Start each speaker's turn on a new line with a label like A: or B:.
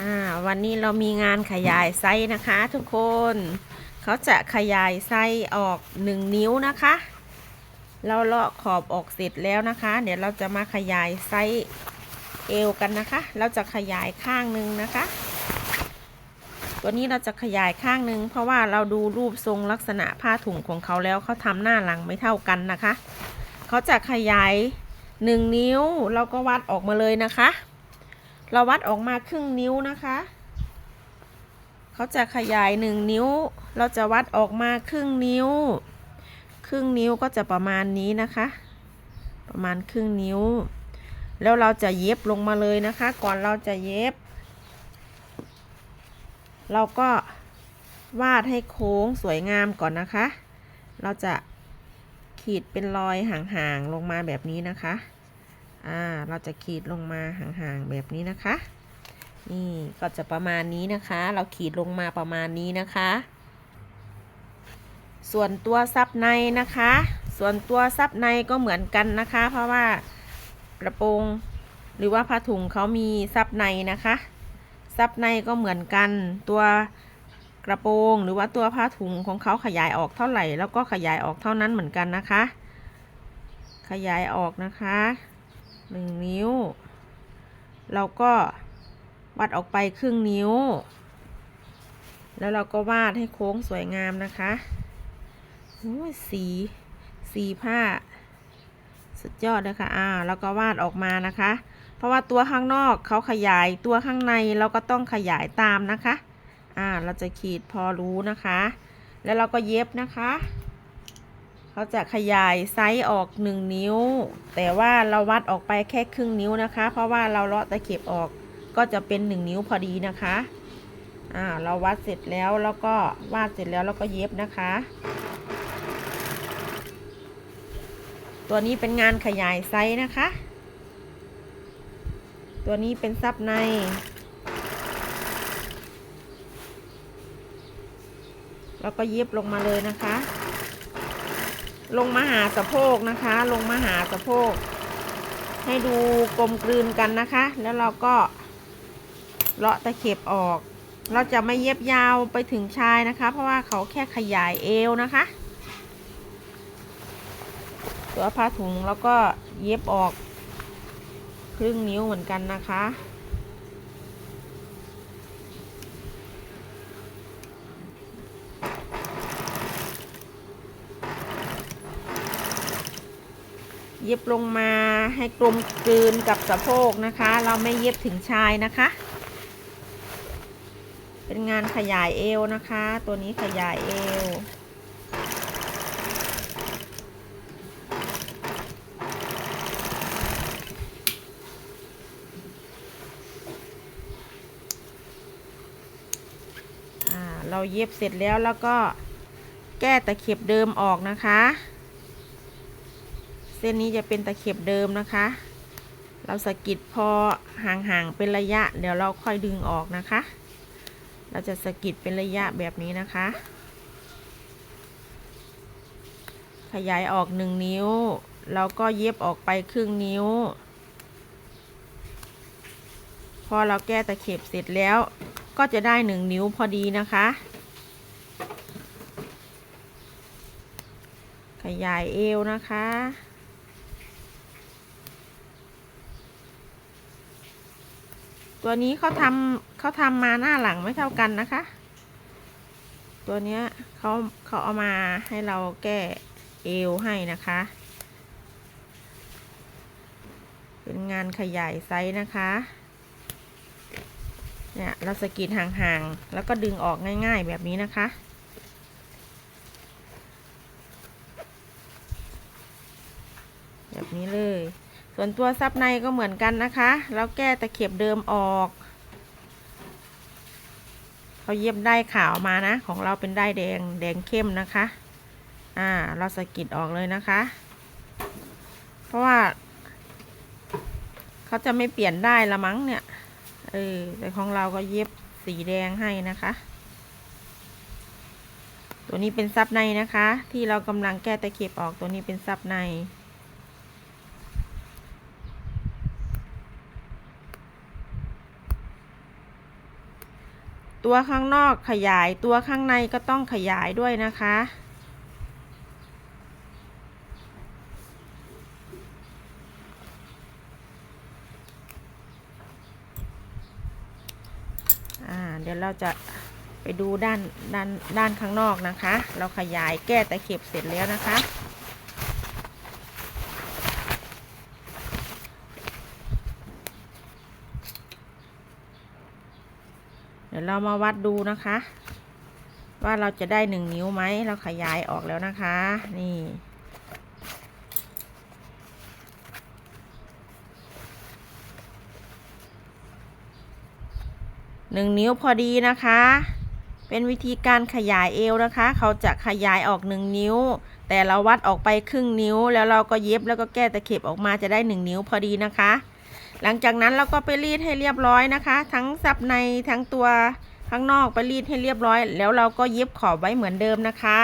A: อ่าวันนี้เรามีงานขยายไส้นะคะ ทุกคนเขาจะขยายไส้ออก1นิ้วนะคะ เราเลาะขอบออกเสร็จแล้วนะคะ เดี๋ยวเราจะมาขยายไส้เอวกันนะคะ เราจะขยายข้างหนึ่งนะคะ ตัวนี้เราจะขยายข้างหนึ่งเพราะว่าเราดูรูปทรงลักษณะผ้าถุงของเขาแล้วเขาทำหน้าหลังไม่เท่ากันนะคะ เขาจะขยาย1นิ้วเราก็วัดออกมาเลยนะคะ เราวัดออกมาครึ่งนิ้วนะคะ เขาจะขยายหนึ่งนิ้ว เราจะวัดออกมาครึ่งนิ้ว ครึ่งนิ้วก็จะประมาณนี้นะคะ ประมาณครึ่งนิ้ว แล้วเราจะเย็บลงมาเลยนะคะ ก่อนเราจะเย็บ เราก็วาดให้โค้งสวยงามก่อนนะคะ เราจะขีดเป็นรอยห่างๆลงมาแบบนี้นะคะ เราจะขีดลงมาห่างๆแบบนี้นะคะ นี่ก็จะประมาณนี้นะคะ เราขีดลงมาประมาณนี้นะคะ ส่วนตัวซับในนะคะ ส่วนตัวซับในก็เหมือนกันนะคะ เพราะว่ากระโปรงหรือว่าผ้าถุงเขามีซับในนะคะซับในก็เหมือนกันตัวกระโปรงหรือว่าตัวผ้าถุงของเขาขยายออกเท่าไหร่ แล้วก็ขยายออกเท่านั้นเหมือนกันนะคะ ขยายออกนะคะ หนึ่งนิ้ว เราก็วัดออกไปครึ่งนิ้ว แล้วเราก็วาดให้โค้งสวยงามนะคะโอ้สี สีผ้า สุดยอดเลยค่ะอ่าแล้วก็วาดออกมานะคะ เพราะว่าตัวข้างนอกเขาขยายตัวข้างในเราก็ต้องขยายตามนะคะ อ่า เราจะขีดพอรู้นะคะ แล้วเราก็เย็บนะคะ เขาจะขยายไซส์ออก 1 นิ้ว แต่ว่าเราวัดออกไปแค่ครึ่งนิ้วนะคะ เพราะว่าเราเลาะตะเข็บออกก็จะเป็น 1 นิ้วพอดีนะคะอ่าเราวัดเสร็จแล้วแล้วก็วาดเสร็จแล้วเราก็เย็บนะคะ ตัวนี้เป็นงานขยายไซส์นะคะ ตัวนี้เป็นซับในแล้วก็เย็บลงมาเลยนะคะ ลงมาหาสะโพกนะคะ ลงมาหาสะโพก ให้ดูกลมกลืนกันนะคะ แล้วเราก็เลาะตะเข็บออก เราจะไม่เย็บยาวไปถึงชายนะคะ เพราะว่าเขาแค่ขยายเอวนะคะ ตัวผ้าถุงแล้วก็เย็บออกครึ่งนิ้วเหมือนกันนะคะ เย็บลงมาให้กลมกลืนกับสะโพกนะคะ เราไม่เย็บถึงชายนะคะ เป็นงานขยายเอวนะคะ ตัวนี้ขยายเอวอ่าเราเย็บเสร็จแล้วแล้วก็แก้ตะเข็บเดิมออกนะคะ เส้นนี้จะเป็นตะเข็บเดิมนะคะ เราสะกิดพอห่างๆเป็นระยะ เดี๋ยวเราค่อยดึงออกนะคะ เราจะสะกิดเป็นระยะแบบนี้นะคะ ขยายออกหนึ่งนิ้วเราก็เย็บออกไปครึ่งนิ้ว พอเราแก้ตะเข็บเสร็จแล้ว ก็จะได้หนึ่งนิ้วพอดีนะคะขยายเอวนะคะ ตัวนี้เขาทำเขาทำมาหน้าหลังไม่เท่ากันนะคะ ตัวเนี้ยเขาเขาเอามาให้เราแก้เอวให้นะคะ เป็นงานขยายไซส์นะคะเนี่ยเราสกิดห่างๆ แล้วก็ดึงออกง่าย ๆ แบบนี้นะคะ แบบนี้เลย ส่วนตัวซับในก็เหมือนกันนะคะเราแก้ตะเข็บเดิมออก เขาเย็บได้ขาวมานะ ของเราเป็นได้แดงแดงเข้มนะคะ อ่า เราสะกิดออกเลยนะคะ เพราะว่า เขาจะไม่เปลี่ยนได้ละมั้งเนี่ย เออ แต่ของเราก็เย็บสีแดงให้นะคะตัวนี้เป็นซับในนะคะ ที่เรากำลังแก้ตะเข็บออกตัวนี้เป็นซับใน ตัวข้างนอกขยายตัวข้างในก็ต้องขยายด้วยนะคะอ่าเดี๋ยวเราจะไปดูด้านด้านด้านข้างนอกนะคะ เราขยายแก้ตะเข็บเสร็จแล้วนะคะ ดี๋ยวเรามาวัดดูนะคะ ว่าเราจะได้หนึ่งนิ้วไหมเราขยายออกแล้วนะคะ นี่หนึ่งนิ้วพอดีนะคะ เป็นวิธีการขยายเอวนะคะ เขาจะขยายออกหนึ่งนิ้ว แต่เราวัดออกไปครึ่งนิ้ว แล้วเราก็เย็บแล้วก็แก้ตะเข็บออกมาจะได้หนึ่งนิ้วพอดีนะคะ หลังจากนั้นเราก็ไปรีดให้เรียบร้อยนะคะ ทั้งซับในทั้งตัวข้างนอกไปรีดให้เรียบร้อย แล้วเราก็เย็บขอบไว้เหมือนเดิมนะคะ